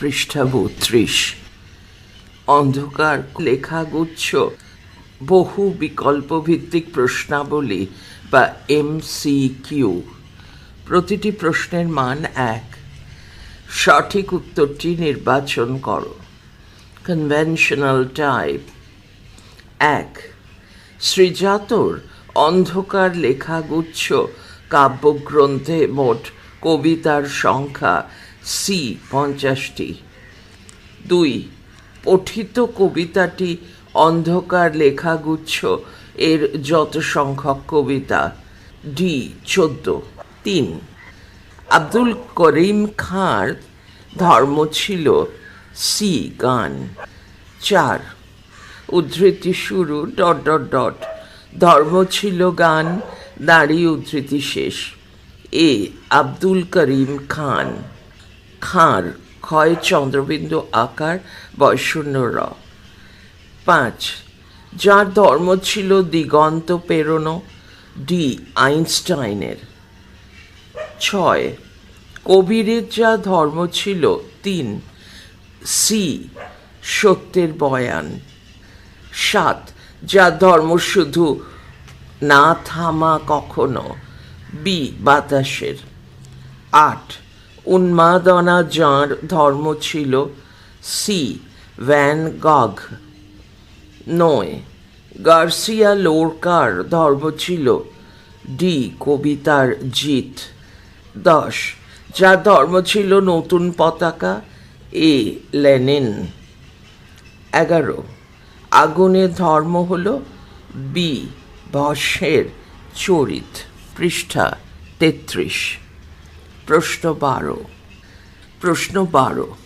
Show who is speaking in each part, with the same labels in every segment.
Speaker 1: পৃষ্ঠা বত্রিশ অন্ধকার লেখাগুচ্ছ, বহু বিকল্প ভিত্তিক প্রশ্নাবলী বা এম এমসিকিউ। প্রতিটি প্রশ্নের মান এক। সঠিক উত্তরটি নির্বাচন করো। কনভেনশনাল টাইপ এক। শ্রীজাতর অন্ধকার লেখাগুচ্ছ কাব্যগ্রন্থে মোট কবিতার সংখ্যা সি পঞ্চাশটি। দুই, পঠিত কবিতাটি অন্ধকার লেখাগুচ্ছ এর যত সংখ্যক কবিতা। ডি, চোদ্দ। তিন, আব্দুল করিম খাঁর ধর্ম ছিল সি গান। চার, উদ্ধৃতি শুরু ডট ডট ডট, ধর্ম ছিল গান দাঁড়িয়ে উদ্ধৃতি শেষ। এ, আব্দুল করিম খান। খাঁর ক্ষয় চন্দ্রবিন্দু আকার বয়শূন্য র। পাঁচ, যার ধর্ম ছিল দিগন্ত পেরোনো ডি, আইনস্টাইনের। ছয় কবিরের যা ধর্ম ছিল, তিন, সি, সত্যের বয়ান। সাত যা ধর্ম শুধু না থামা কখনো, বি, বাতাসের। আট উন্মাদনা যাঁর ধর্ম ছিল সি ভ্যান গগ। নয়, গার্সিয়া লোরকার ধর্ম ছিল ডি কবিতার জিত। দশ, যার ধর্ম ছিল নতুন পতাকা এ লেনিন। এগারো আগুনের ধর্ম হল বি ভস্যের চরিত, পৃষ্ঠা তেত্রিশ। প্রশ্ন বারো। প্রশ্ন বারো।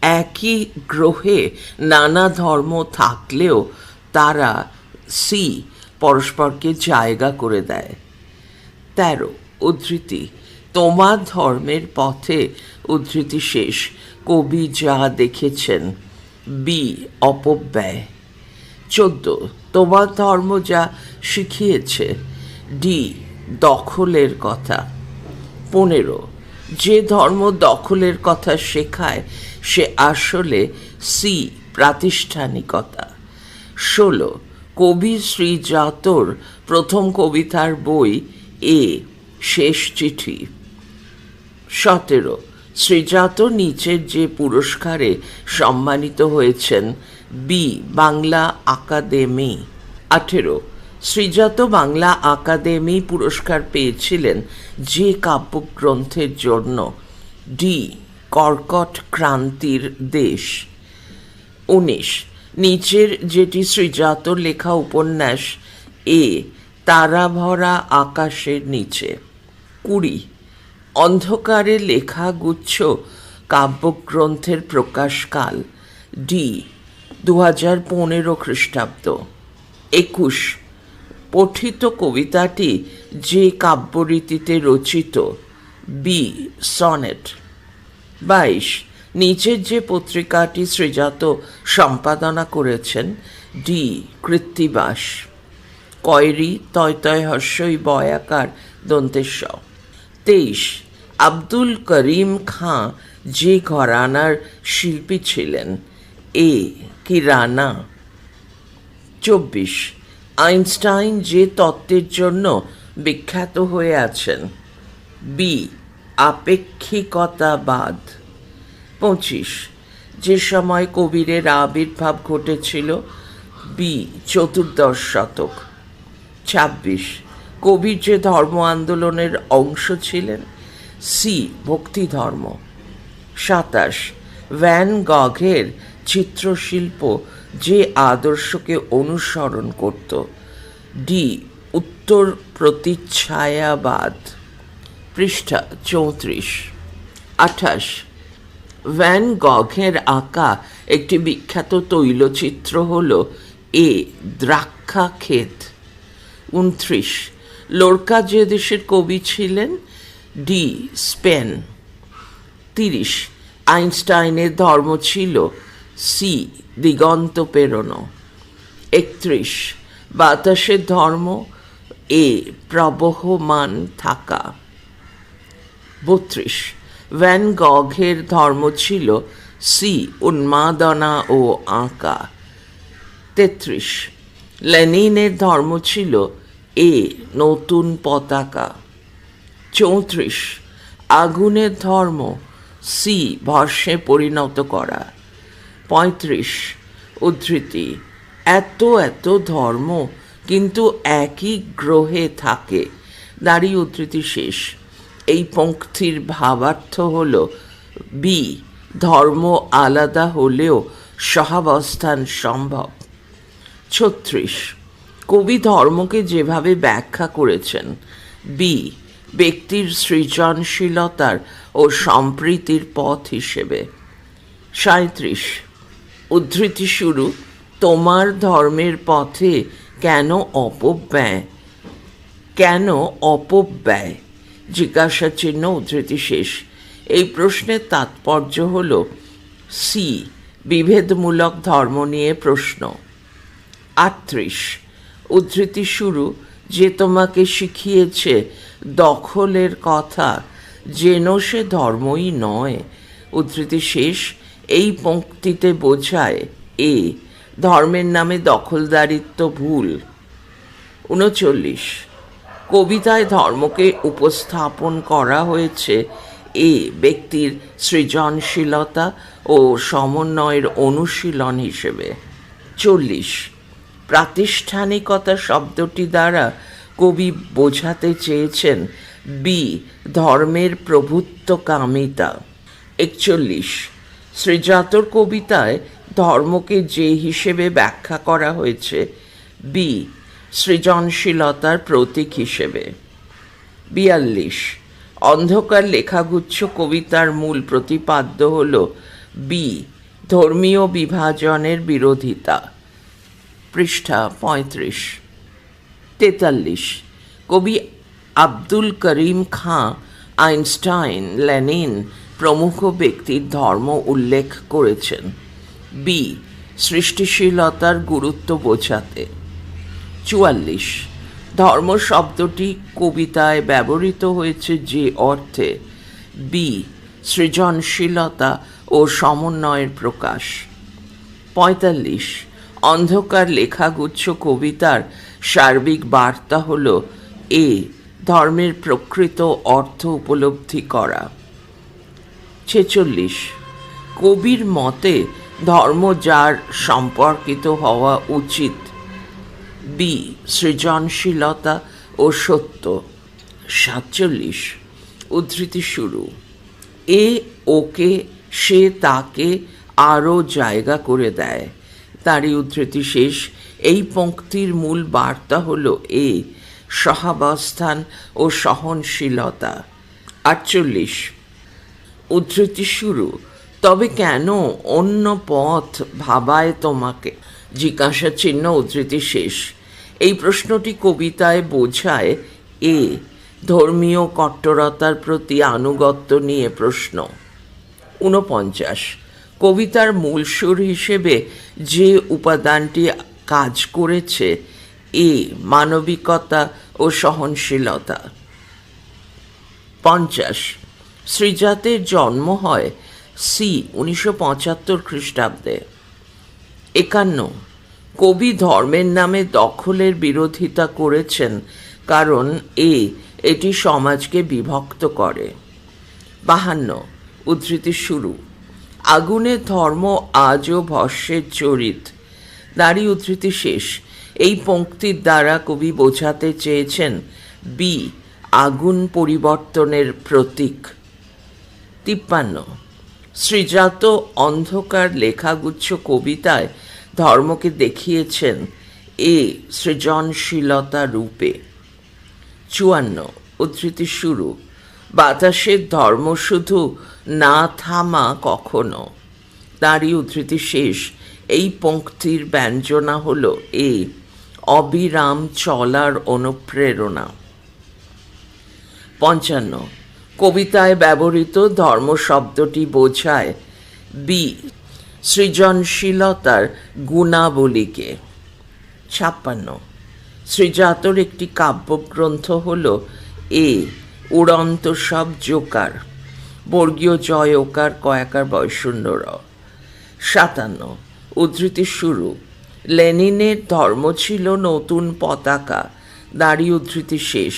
Speaker 1: একই গ্রহে নানা ধর্ম থাকলেও তারা সি পরস্পরকে জায়গা করে দেয়। তেরো, উদ্ধৃতি। তোমার ধর্মের পথে উদ্ধৃতি শেষ। কবি যা দেখেছেন, বি অপব্যয়। চোদ্দ, তোমার ধর্ম যা শিখিয়েছে, ডি দখলের কথা। পনেরো। যে ধর্ম দখলের কথা শেখায়, সে আসলে সি প্রাতিষ্ঠানিকতা। ষোলো, কবি শ্রীজাতর প্রথম কবিতার বই এ, শেষ চিঠি। সতেরো শ্রীজাত নিচের যে পুরস্কারে সম্মানিত হয়েছেন বি, বাংলা আকাদেমি আঠেরো শ্রীজাত বাংলা আকাদেমি পুরস্কার পেয়েছিলেন যে কাব্যগ্রন্থের জন্য। ডি. কর্কট ক্রান্তির দেশ। উনিশ। নিচের যেটি শ্রীজাত লেখা উপন্যাস, এ তারা ভরা আকাশের নিচে। কুড়ি। অন্ধকারে লেখা গুচ্ছ কাব্যগ্রন্থের প্রকাশকাল, ডি। দু হাজার পনেরো খ্রিস্টাব্দ। একুশ। পঠিত কবিতাটি যে কাব্যরীতিতে রচিত। বি সনেট বাইশ, নিচের যে পত্রিকাটি শ্রীজাত সম্পাদনা করেছেন ডি কৃত্তিবাস। কয়রি, তয় তয় হর্ষই বয়াকার দন্তেশ তেইশ, আব্দুল করিম খাঁ যে ঘরানার শিল্পী ছিলেন। এ, কি রানা। চব্বিশ আইনস্টাইন যে তত্ত্বের জন্য বিখ্যাত হয়ে আছেন। বি, আপেক্ষিকতাবাদ। পঁচিশ, যে সময় কবিরের আবির্ভাব ঘটেছিল, বি, চতুর্দশ শতক। ছাব্বিশ, কবির যে ধর্ম আন্দোলনের অংশ ছিলেন, সি ভক্তি ধর্ম সাতাশ, ভ্যান গঘের চিত্রশিল্প যে আদর্শকে অনুসরণ করত। ডি, উত্তর প্রতিচ্ছায়াবাদ, পৃষ্ঠা চৌত্রিশ। আঠাশ, ভ্যান গঘের আঁকা একটি বিখ্যাত তৈলচিত্র হল এ দ্রাক্ষা ক্ষেত। উনত্রিশ লোরকা যে দেশের কবি ছিলেন, ডি স্পেন। তিরিশ, আইনস্টাইনের ধর্ম ছিল সি, দিগন্ত পেরোনো। একত্রিশ বাতাসের ধর্ম এ প্রবহমান থাকা। বত্রিশ ভ্যান গঘের ধর্ম ছিল সি, উন্মাদনা ও আঁকা। তেত্রিশ লেনিনের ধর্ম ছিল এ, নতুন পতাকা। চৌত্রিশ, আগুনের ধর্ম সি ভস্যে পরিণত করা। পঁয়ত্রিশ, উদ্ধৃতি এত এত ধর্ম কিন্তু একই গ্রহে থাকে। দাঁড়িয়ে উদ্ধৃতি শেষ। এই পঙ্ক্তির ভাবার্থ হল বি ধর্ম আলাদা হলেও সহাবস্থান সম্ভব। ছত্রিশ, কবি ধর্মকে যেভাবে ব্যাখ্যা করেছেন বি ব্যক্তির সৃজনশীলতার ও সম্প্রীতির পথ হিসেবে। সাঁত্রিশ উদ্ধৃতি শুরু তোমার ধর্মের পথে কেন অপব্যয় কেন অপব্যয় জিজ্ঞাসা চিহ্ন উদ্ধৃতি শেষ। এই প্রশ্নের তাৎপর্য হল সি, বিভেদমূলক ধর্ম নিয়ে প্রশ্ন। আটত্রিশ, উদ্ধৃতি শুরু, যে তোমাকে শিখিয়েছে দখলের কথা, যেন সে ধর্মই নয়। উদ্ধৃতি শেষ, এই পঙ্ক্তিতে বোঝায় এ ধর্মের নামে দখলদারিত্ব ভুল। উনচল্লিশ। কবিতায় ধর্মকে উপস্থাপন করা হয়েছে এ ব্যক্তির সৃজনশীলতা ও সমন্বয়ের অনুশীলন হিসেবে। চল্লিশ। প্রাতিষ্ঠানিকতা শব্দটি দ্বারা কবি বোঝাতে চেয়েছেন বি, ধর্মের প্রভুত্বকামিতা। একচল্লিশ। শ্রীজাতর কবিতায় ধর্মকে যে হিসেবে ব্যাখ্যা করা হয়েছে বি সৃজনশীলতার প্রতীক হিসেবে। বিয়াল্লিশ, অন্ধকার লেখাগুচ্ছ কবিতার মূল প্রতিপাদ্য হল বি ধর্মীয় বিভাজনের বিরোধিতা। পৃষ্ঠা পঁয়ত্রিশ। তেতাল্লিশ, কবি আব্দুল করিম খাঁ, আইনস্টাইন, লেনিন প্রমুখ ব্যক্তির ধর্ম উল্লেখ করেছেন। বি, সৃষ্টিশীলতার গুরুত্ব বোঝাতে। চুয়াল্লিশ, ধর্ম শব্দটি কবিতায় ব্যবহৃত হয়েছে যে অর্থে। বি, সৃজনশীলতা ও সমন্বয়ের প্রকাশ। পঁয়তাল্লিশ, অন্ধকার লেখাগুচ্ছ কবিতার সার্বিক বার্তা হল এ, ধর্মের প্রকৃত অর্থ উপলব্ধি করা। ছেচল্লিশ, কবির মতে ধর্ম যার সম্পর্কিত হওয়া উচিত। বি সৃজনশীলতা ও সত্য। সাতচল্লিশ। উদ্ধৃতি শুরু। এ ওকে, সে তাকে আরও জায়গা করে দেয়। তারই উদ্ধৃতি শেষ। এই পঙ্ক্তির মূল বার্তা হল এ, সহাবস্থান ও সহনশীলতা। আটচল্লিশ। উদ্ধৃতি শুরু। তবে কেন অন্য পথ ভাবায় তোমাকে? জিজ্ঞাসা চিহ্ন উদ্ধৃতি শেষ। এই প্রশ্নটি কবিতায় বোঝায় এ, ধর্মীয় কট্টরতার প্রতি আনুগত্য নিয়ে প্রশ্ন। ঊনপঞ্চাশ, কবিতার মূল সুর হিসেবে যে উপাদানটি কাজ করেছে, এ, মানবিকতা ও সহনশীলতা। পঞ্চাশ শ্রীজাতের জন্ম হয় সি, উনিশশো পঁচাত্তর খ্রিস্টাব্দে। একান্ন, কবি ধর্মের নামে দখলের বিরোধিতা করেছেন কারণ এ, এটি সমাজকে বিভক্ত করে। বাহান্ন উদ্ধৃতি শুরু। আগুনের ধর্ম আজও ভস্যের চরিত। দাঁড়ি উদ্ধৃতি শেষ। এই পঙ্ক্তির দ্বারা কবি বোঝাতে চেয়েছেন বি, আগুন পরিবর্তনের প্রতীক। তিপ্পান্ন শ্রীজাত অন্ধকার লেখাগুচ্ছ কবিতায় ধর্মকে দেখিয়েছেন এ সৃজনশীলতা রূপে। চুয়ান্ন, উদ্ধৃতি শুরু। বাতাসের ধর্ম শুধু না থামা কখনো। তারই উদ্ধৃতি শেষ। এই পঙ্ক্তির ব্যঞ্জনা হল এ অবিরাম চলার অনুপ্রেরণা। পঞ্চান্ন কবিতায় ব্যবহৃত ধর্ম শব্দটি বোঝায় বি, সৃজনশীলতার গুণাবলীকে। ছাপ্পান্ন শ্রীজাতর একটি কাব্যগ্রন্থ হল এ, উড়ন্ত সব জোকার, বর্গীয় জয় ওকার কয়াকার র সাতান্ন, উদ্ধৃতি শুরু, লেনিনের ধর্ম ছিল নতুন পতাকা, দাড়ি উদ্ধৃতি শেষ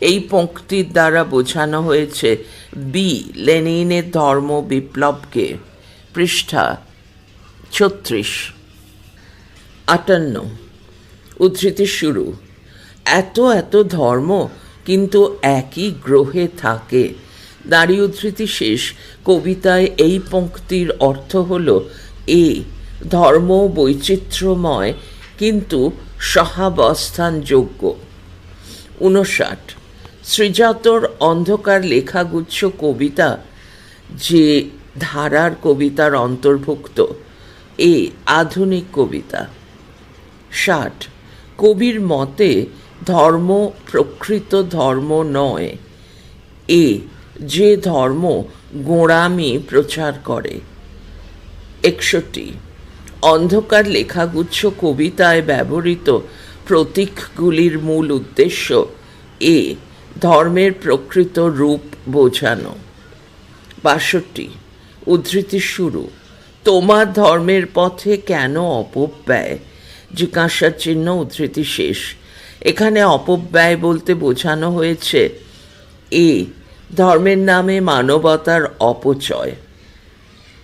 Speaker 1: এই পঙ্ক্তির দ্বারা বোঝানো হয়েছে বি, লেনিনের ধর্ম বিপ্লবকে। পৃষ্ঠা ছত্রিশ। আটান্ন। উদ্ধৃতি শুরু। এত এত ধর্ম কিন্তু একই গ্রহে থাকে। দাঁড়ি উদ্ধৃতি শেষ। কবিতায় এই পঙ্ক্তির অর্থ হল এ, ধর্ম বৈচিত্র্যময় কিন্তু সহাবস্থানযোগ্য। উনষাট। শ্রীজাতর অন্ধকার লেখাগুচ্ছ কবিতা যে ধারার কবিতার অন্তর্ভুক্ত। এ আধুনিক কবিতা। ষাট। কবির মতে ধর্ম প্রকৃত ধর্ম নয়। এ যে ধর্ম গোঁড়ামি প্রচার করে। একষট্টি। অন্ধকার লেখাগুচ্ছ কবিতায় ব্যবহৃত প্রতীকগুলির মূল উদ্দেশ্য এ ধর্মের প্রকৃত রূপ বোঝানো। বাষট্টি, উদ্ধৃতি শুরু। তোমার ধর্মের পথে কেন অপব্যয়? জিজ্ঞাসার চিহ্ন উদ্ধৃতি শেষ। এখানে অপব্যয় বলতে বোঝানো হয়েছে এ, ধর্মের নামে মানবতার অপচয়।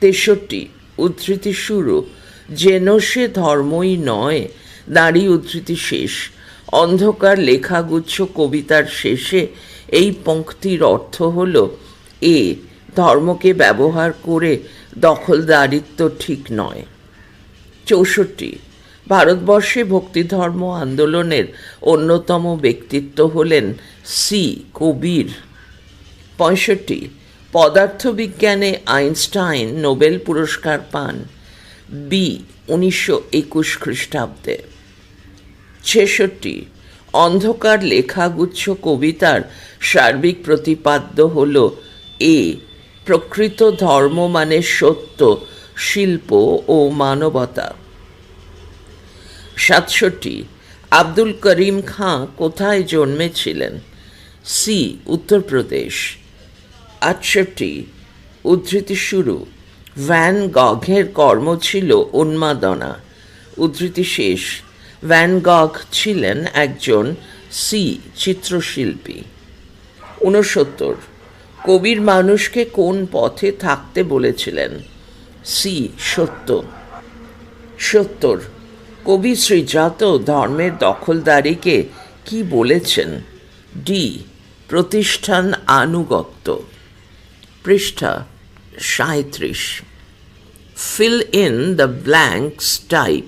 Speaker 1: তেষট্টি, উদ্ধৃতি শুরু। যেন সে ধর্মই নয়, নারী উদ্ধৃতি শেষ। অন্ধকার লেখাগুচ্ছ কবিতার শেষে এই পঙ্ক্তির অর্থ হল এ, ধর্মকে ব্যবহার করে দখলদারিত্ব ঠিক নয়। চৌষট্টি, ভারতবর্ষে ভক্তিধর্ম আন্দোলনের অন্যতম ব্যক্তিত্ব হলেন সি, কবির। পঁয়ষট্টি, পদার্থবিজ্ঞানে আইনস্টাইন নোবেল পুরস্কার পান বি, উনিশশো একুশ খ্রিস্টাব্দে। ছেষট্টি। অন্ধকার লেখাগুচ্ছ কবিতার সার্বিক প্রতিপাদ্য হল এ। প্রকৃত ধর্ম মানে সত্য, শিল্প ও মানবতা। সাতষট্টি। আব্দুল করিম খাঁ কোথায় জন্মেছিলেন? সি, উত্তরপ্রদেশ। আটষট্টি। উদ্ধৃতি শুরু। ভ্যান গঘের কর্ম ছিল উন্মাদনা। উদ্ধৃতি শেষ। ভ্যান গঘ ছিলেন একজন সি চিত্রশিল্পী। ঊনসত্তর কবির মানুষকে কোন পথে থাকতে বলেছিলেন? সি সত্য। সত্তর, কবি শ্রীজাত ধর্মের দখলদারিকে কি বলেছেন? ডি, প্রতিষ্ঠান আনুগত্য। পৃষ্ঠা সাঁত্রিশ fill in the blanks type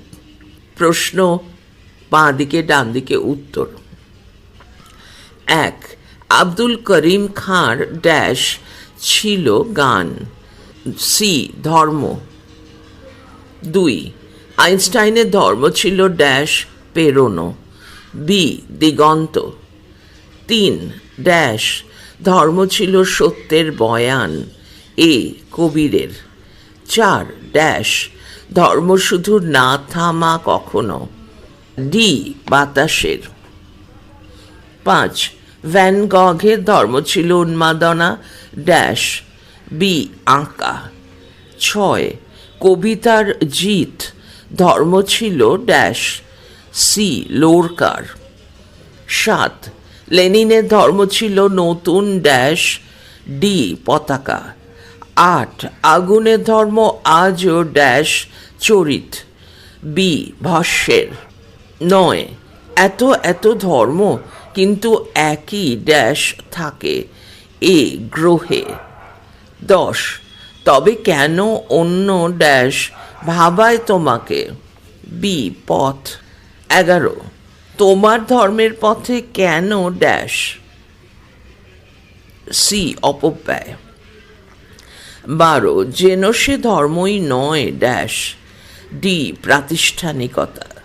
Speaker 1: প্রশ্ন বাঁ দিকে ডান দিকে উত্তর। এক, আব্দুল করিম খাঁর ড্যাশ ছিল গান। সি, ধর্ম। দুই, আইনস্টাইনের ধর্ম ছিল ড্যাশ পেরোনো। বি, দিগন্ত। তিন, ড্যাশ ধর্ম ছিল সত্যের বয়ান, এ, কবিরের। চার, ড্যাশ ধর্ম শুধু না থামা কখনো। ডি বাতাসের। পাঁচ ভ্যান গঘের ধর্ম ছিল উন্মাদনা ড্যাশ বি আঁকা। ছয়, কবিতার জিত, ধর্ম ছিল ড্যাশ সি লোরকার। সাত, লেনিনের ধর্ম ছিল নতুন ড্যাশ ডি পতাকা। আট, আগুনের ধর্ম আজও ড্যাশ চরিত। বি ভস্যের নয়। এত এত ধর্ম কিন্তু একই ড্যাশ থাকে এ গ্রহে। দশ। তবে কেন অন্য ড্যাশ ভাবায় তোমাকে? বি, পথ। এগারো। তোমার ধর্মের পথে কেন ড্যাশ? সি, অপব্যয়। বারো। যেন সে ধর্মই নয় ড্যাশ। ডি, প্রাতিষ্ঠানিকতা।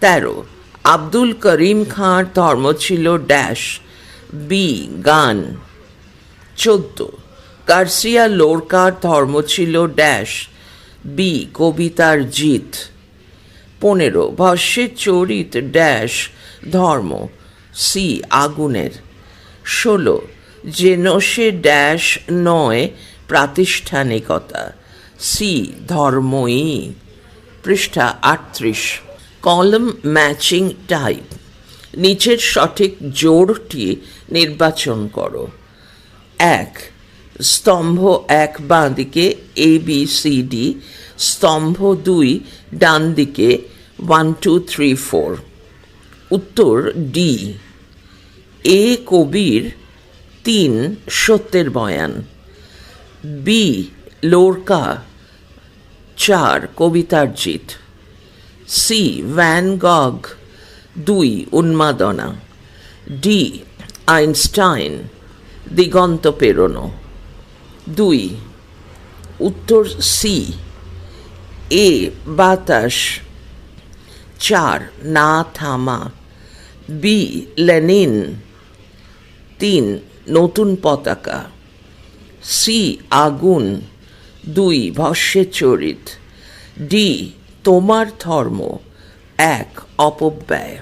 Speaker 1: তেরো। আব্দুল করিম খাঁর ধর্ম ছিল ড্যাশ। বি, গান। চোদ্দ। গার্সিয়া লোরকার ধর্ম ছিল ড্যাশ। বি, কবিতার জিত। পনেরো। ভাষ্যের চরিত ড্যাশ ধর্ম। সি, আগুনের। ষোলো। জেনসে ড্যাশ নয়, প্রাতিষ্ঠানিকতা। সি, ধর্মই। পৃষ্ঠা আটত্রিশ। কলম ম্যাচিং টাইপ। নিচের সঠিক জোড়টি নির্বাচন করো। এক, স্তম্ভ এক বাঁ দিকে এ বি সি ডি স্তম্ভ দুই ডান দিকে ওয়ান টু থ্রি ফোর উত্তর ডি এ কবির তিন সত্যের বয়ান। বি লোরকা, চার কবিতার জিত। সি ভ্যান গগ দুই, উন্মাদনা। ডি আইনস্টাইন, দিগন্ত পেরোনো। দুই, উত্তর সি এ, বাতাস। চার, না থামা। B Lenin. তিন, নতুন পতাকা। সি আগুন। দুই ভস্যের চরিত। ডি তোমার ধর্ম এক অপব্যয়।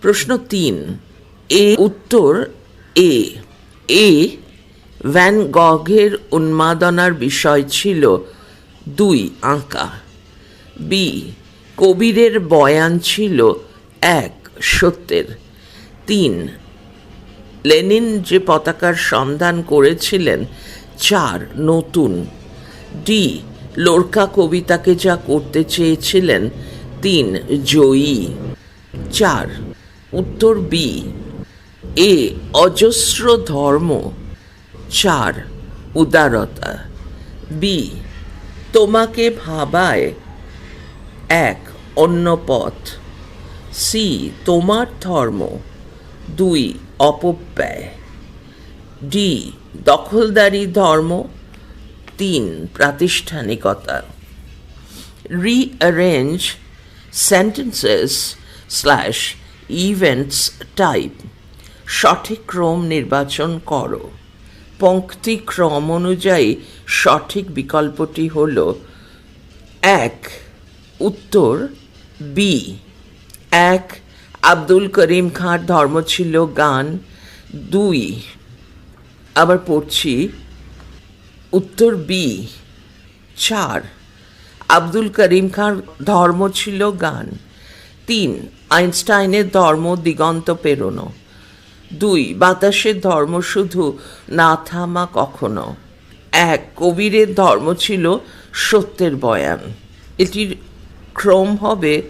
Speaker 1: প্রশ্ন তিন এ উত্তর এ। এ, ভ্যান গঘের উন্মাদনার বিষয় ছিল দুই আঁকা বি, কবিরের বয়ান ছিল এক সত্যের। তিন, লেনিন যে পতাকার সন্ধান করেছিলেন চার নতুন। ডি লোরকা কবিতাকে যা করতে চেয়েছিলেন তিন জয়ী। চার, উত্তর বি, এ অজস্র ধর্ম। চার, উদারতা। বি, তোমাকে ভাবায় এক অন্য পথ। সি, তোমার ধর্ম। দুই, অপব্যয়। ডি, দখলদারি ধর্ম। তিন প্রাতিষ্ঠানিকতা। Rearrange sentences slash events type সঠিক ক্রম নির্বাচন করো। পঙ্ক্তি ক্রম অনুযায়ী সঠিক বিকল্পটি হল এক, উত্তর বি এক, আব্দুল করিম খাঁর ধর্ম ছিল গান। দুই, আবার পড়ছি উত্তর বি, চার, আব্দুল করিম খাঁর ধর্ম ছিল গান। তিন, আইনস্টাইনের ধর্ম দিগন্ত পেরোনো। দুই, বাতাসের ধর্ম শুধু না থামা কখনো। এক, কবিরের ধর্ম ছিল সত্যের বয়ান। এটির ক্রম হবে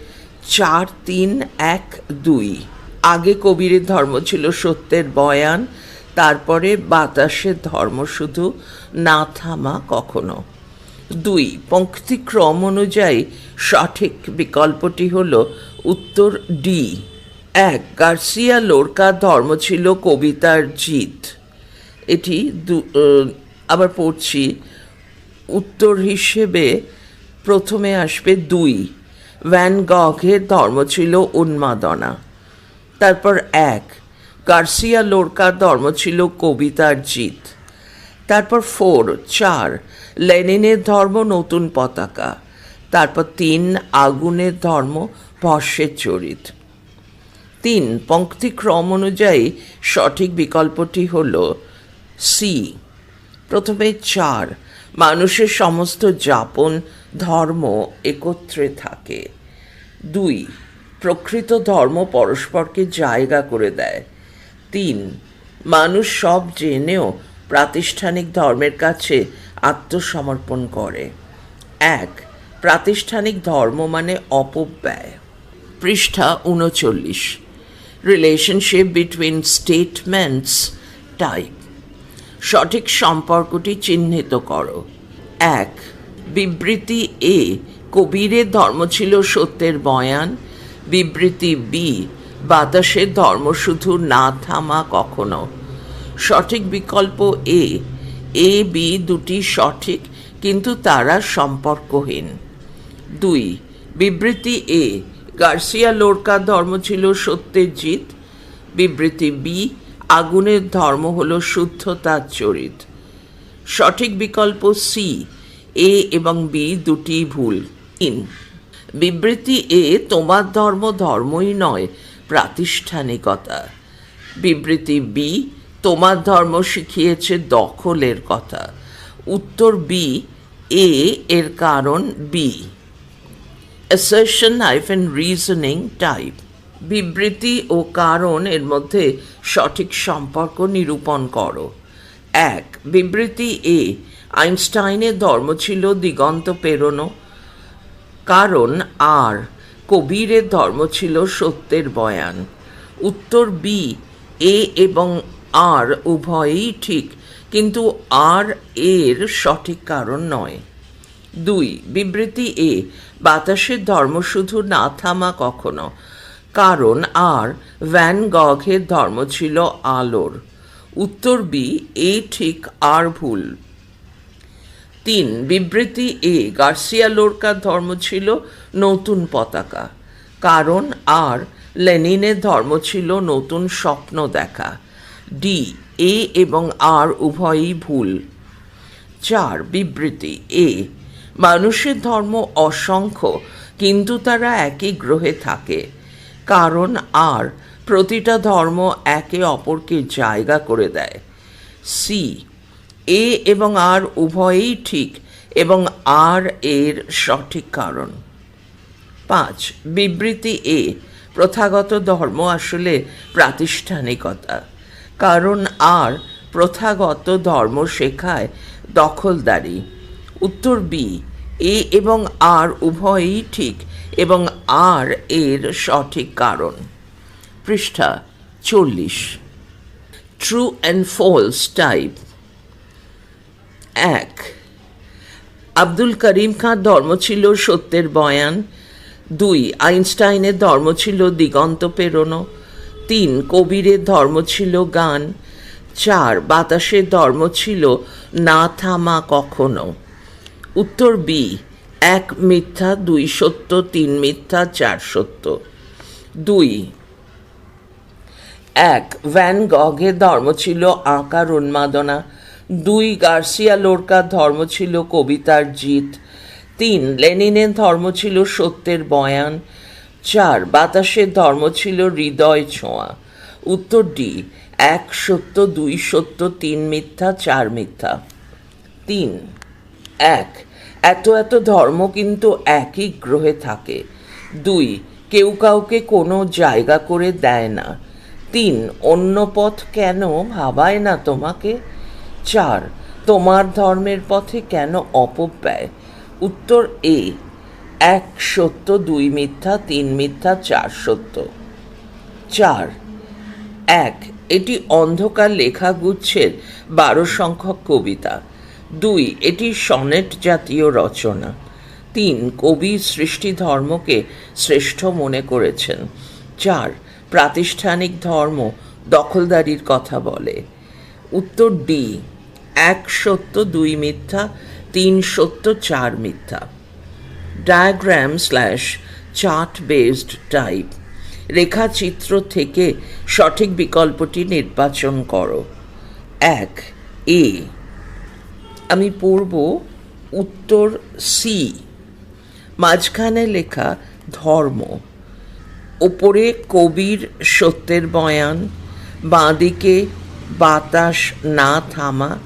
Speaker 1: চার তিন এক দুই। আগে কবিরের ধর্ম ছিল সত্যের বয়ান তারপরে বাতাসের ধর্ম শুধু না থামা কখনো। দুই পঙ্ক্তি ক্রম অনুযায়ী সঠিক বিকল্পটি হল উত্তর ডি এক, গার্সিয়া লোরকার ধর্ম ছিল কবিতার জিত। এটি আবার পড়ছি, উত্তর হিসেবে প্রথমে আসবে দুই, ভ্যান গঘের ধর্ম ছিল উন্মাদনা। তারপর এক গার্সিয়া লোরকার ধর্ম ছিল কবিতার জিত। তারপর ফোর, চার, লেনিনের ধর্ম নতুন পতাকা। তারপর তিন, আগুনের ধর্ম ভস্যের চরিত। তিন, পঙ্ক্তিক্রম অনুযায়ী সঠিক বিকল্পটি হল সি। প্রথমে চার, মানুষের সমস্ত যাপন, ধর্ম একত্রে থাকে। দুই, প্রকৃত ধর্ম পরস্পরকে জায়গা করে দেয়। তিন। মানুষ সব জেনেও প্রাতিষ্ঠানিক ধর্মের কাছে আত্মসমর্পণ করে। এক, প্রাতিষ্ঠানিক ধর্ম মানে অপব্যয়। পৃষ্ঠা উনচল্লিশ। রিলেশনশিপ বিটুইন স্টেটমেন্টস টাইপ সঠিক সম্পর্কটি চিহ্নিত করো। এক, বিবৃতি এ কবিরের ধর্ম ছিল সত্যের বয়ান। বিবৃতি বি বাতাসের ধর্ম শুধু না থামা কখনো। সঠিক বিকল্প এ এ, বি দুটি সঠিক, কিন্তু তারা সম্পর্কহীন। দুই, বিবৃতি এ, গার্সিয়া লোরকার ধর্ম ছিল সত্যের জিত। বিবৃতি বি, আগুনের ধর্ম হল শুদ্ধতার চরিত। সঠিক বিকল্প সি, এ এবং বি দুটি ভুল, ইন। বিবৃতি এ, তোমার ধর্ম ধর্মই নয় প্রাতিষ্ঠানিকতা। বিবৃতি বি তোমার ধর্ম শিখিয়েছে দখলের কথা। উত্তর বি এ এর কারণ B assertion hyphen reasoning type বিবৃতি ও কারণ এর মধ্যে সঠিক সম্পর্ক নিরূপণ করো। এক, বিবৃতি এ আইনস্টাইনের ধর্ম ছিল দিগন্ত পেরোনো কারণ আর কবিরের ধর্ম ছিল সত্যের বয়ান। উত্তর বি এ এবং আর উভয়ই ঠিক, কিন্তু আর এর সঠিক কারণ নয়। দুই, বিবৃতি এ বাতাসের ধর্ম শুধু না থামা কখনো, কারণ আর ভ্যান গঘের ধর্ম ছিল আলোর। উত্তর বি এ ঠিক আর ভুল। তিন, বিবৃতি এ, গার্সিয়া লোরকার ধর্ম ছিল নতুন পতাকা। কারণ আর, লেনিনের ধর্ম ছিল নতুন স্বপ্ন দেখা। ডি, এ এবং আর উভয়ই ভুল। চার, বিবৃতি এ, মানুষের ধর্ম অসংখ্য, কিন্তু তারা একই গ্রহে থাকে। কারণ আর, প্রতিটা ধর্ম একে অপরকে জায়গা করে দেয়। সি এ এবং আর উভয়ই ঠিক এবং আর এর সঠিক কারণ। পাঁচ, বিবৃতি এ, প্রথাগত ধর্ম আসলে প্রাতিষ্ঠানিকতা। কারণ আর প্রথাগত ধর্ম শেখায় দখলদারি। উত্তর বি, এ এবং আর উভয়ই ঠিক এবং আর এর সঠিক কারণ। পৃষ্ঠা চল্লিশ। ট্রু অ্যান্ড ফলস টাইপ এক, আব্দুল করিম খাঁর ধর্ম ছিল সত্যের বয়ান। দুই, আইনস্টাইনের ধর্ম ছিল দিগন্ত পেরোনো তিন, কবিরের ধর্ম ছিল গান। চার, বাতাসের ধর্ম ছিল না থামা কখনো। উত্তর বি এক মিথ্যা, দুই সত্য, তিন মিথ্যা, চার সত্য। দুই, এক, ভ্যান গগের ধর্ম ছিল আঁকার উন্মাদনা। দুই গার্সিয়া লোরকার ধর্ম ছিল কবিতার জিত। তিন, লেনিনের ধর্ম ছিল সত্যের বয়ান। চার, বাতাসের ধর্ম ছিল হৃদয় ছোঁয়া। উত্তর ডি, এক সত্য, দুই সত্য, তিন মিথ্যা, চার মিথ্যা। তিন, এক, এত এত ধর্ম কিন্তু একই গ্রহে থাকে। দুই, কেউ কাউকে কোনো জায়গা করে দেয় না। তিন, অন্য পথ কেন ভাবায় না তোমাকে? চার তোমার ধর্মের পথে কেন অপব্যয় উত্তর এ, এক সত্য, দুই মিথ্যা, তিন মিথ্যা, চার সত্য। চার, এক, এটি অন্ধকার লেখাগুচ্ছের বারো সংখ্যক কবিতা। দুই, এটি সনেট জাতীয় রচনা। তিন, কবি সৃষ্টি ধর্মকে শ্রেষ্ঠ মনে করেছেন। চার, প্রাতিষ্ঠানিক ধর্ম দখলদারির কথা বলে। উত্তর ডি এক সত্য, দুই মিথ্যা, তিন সত্য, চার মিথ্যা। Diagram slash chart based type রেখাচিত্র থেকে সঠিক বিকল্পটি নির্বাচন করো। এক এ আমি পড়ব উত্তর সি মাঝখানে লেখা ধর্ম। ওপরে কবির সত্যের বয়ান। বাঁদিকে বাতাস না থামা।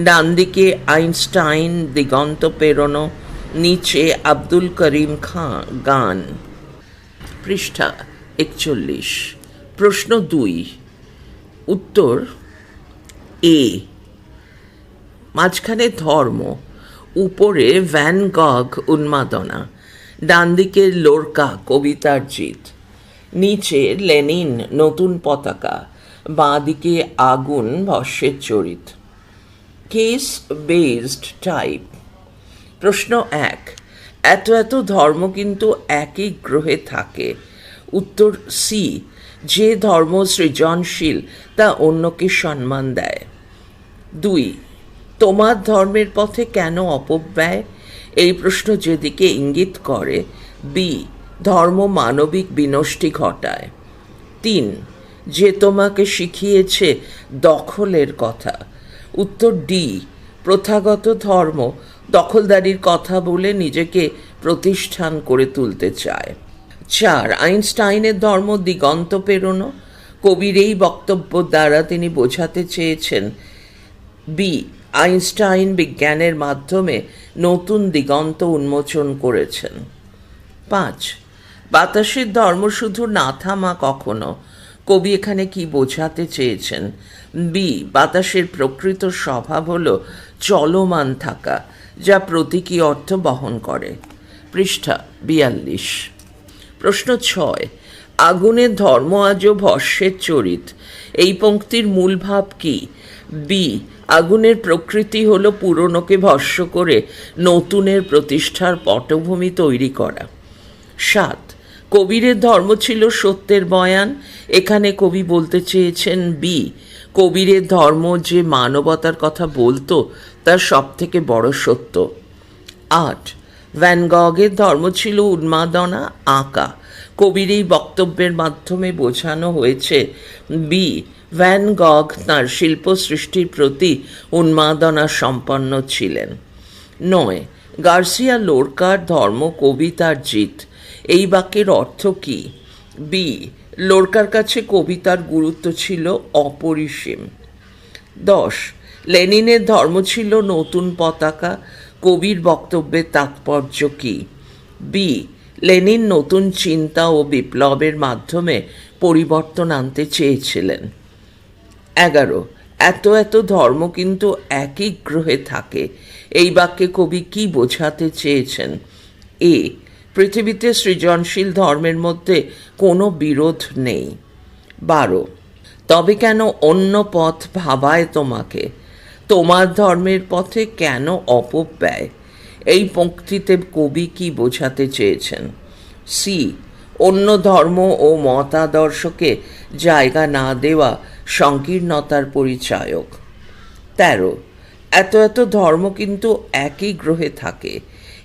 Speaker 1: ডান দিকে আইনস্টাইন, দিগন্ত পেরোনো, নিচে আব্দুল করিম খাঁ, গান। পৃষ্ঠা একচল্লিশ। প্রশ্ন দুই। উত্তর এ। মাঝখানে ধর্ম, উপরে ভ্যান গগ উন্মাদনা ডান দিকে লোরকা কবিতার জিত, নিচে লেনিন নতুন পতাকা বাঁ দিকে আগুন ভস্যের চরিত। কেস বেসড টাইপ প্রশ্ন এক, এত এত ধর্ম কিন্তু একই গ্রহে থাকে। উত্তর সি, যে ধর্ম সৃজনশীল, তা অন্যকে সম্মান দেয়। দুই, তোমার ধর্মের পথে কেন অপব্যয়? এই প্রশ্ন যেদিকে ইঙ্গিত করে, বি, ধর্ম মানবিক বিনষ্টি ঘটায়। তিন, যে তোমাকে শিখিয়েছে দখলের কথা। উত্তর ডি, প্রথাগত ধর্ম দখলদারির কথা বলে নিজেকে প্রতিষ্ঠান করে তুলতে চায়। চার, আইনস্টাইনের ধর্ম দিগন্ত পেরোনো কবির এই বক্তব্য দ্বারা তিনি বোঝাতে চেয়েছেন, বি, আইনস্টাইন বিজ্ঞানের মাধ্যমে নতুন দিগন্ত উন্মোচন করেছেন। পাঁচ, বাতাসের ধর্ম শুধু না থামা কখনো কবি এখানে কি বোঝাতে চেয়েছেন? বি, বাতাসের প্রকৃত স্বভাব হল চলমান থাকা, যা প্রতীকী অর্থ বহন করে। পৃষ্ঠা বিয়াল্লিশ। প্রশ্ন ছয় আগুনের ধর্ম আজও ভস্যের চরিত, এই পংক্তির মূল ভাব কি? বি, আগুনের প্রকৃতি হলো পুরনোকে ভস্য করে নতুনের প্রতিষ্ঠার পটভূমি তৈরি করা। সাত কবিরের ধর্ম ছিল সত্যের বয়ান। এখানে কবি বলতে চেয়েছেন বি। কবিরের ধর্ম যে মানবতার কথা বলতো, তার সব থেকে বড় সত্য। আট। ভ্যান গগের ধর্ম ছিল উন্মাদনা, আঁকা। কবির এই বক্তব্যের মাধ্যমে বোঝানো হয়েছে, বি। ভ্যান গগ তাঁর শিল্প সৃষ্টির প্রতি উন্মাদনা সম্পন্ন ছিলেন। নয়। গার্সিয়া লোরকার ধর্ম কবিতার জিত। এই বাক্যের অর্থ কী? বি, লোরকার কাছে কবিতার গুরুত্ব ছিল অপরিসীম। দশ, লেনিনের ধর্ম ছিল নতুন পতাকা, কবির বক্তব্যের তাৎপর্য কী? বি, লেনিন নতুন চিন্তা ও বিপ্লবের মাধ্যমে পরিবর্তন আনতে চেয়েছিলেন। এগারো, এত এত ধর্ম কিন্তু একই গ্রহে থাকে। এই বাক্যে কবি কি বোঝাতে চেয়েছেন? এ পৃথিবীতে সৃজনশীল ধর্মের মধ্যে কোনো বিরোধ নেই। বারো, তবে কেন অন্য পথ ভাবায় তোমাকে? তোমার ধর্মের পথে কেন অপব্যয় এই পঙ্ক্তিতে কবি কি বোঝাতে চেয়েছেন? সি, অন্য ধর্ম ও মতাদর্শকে জায়গা না দেওয়া সংকীর্ণতার পরিচায়ক। তেরো, এত এত ধর্ম কিন্তু একই গ্রহে থাকে।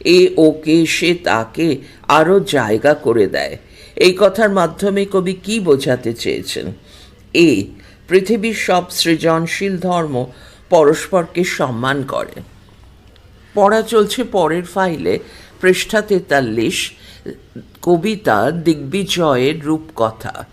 Speaker 1: এ ওকে সে তাকে আরও জায়গা করে দেয়। এই কথার মাধ্যমে কবি কি বোঝাতে চেয়েছেন? এ, পৃথিবীর সব সৃজনশীল ধর্ম পরস্পরকে সম্মান করে। পড়া চলছে পরের ফাইলে পৃষ্ঠা তেতাল্লিশ কবিতা, দিগ্বিজয়ের রূপকথা।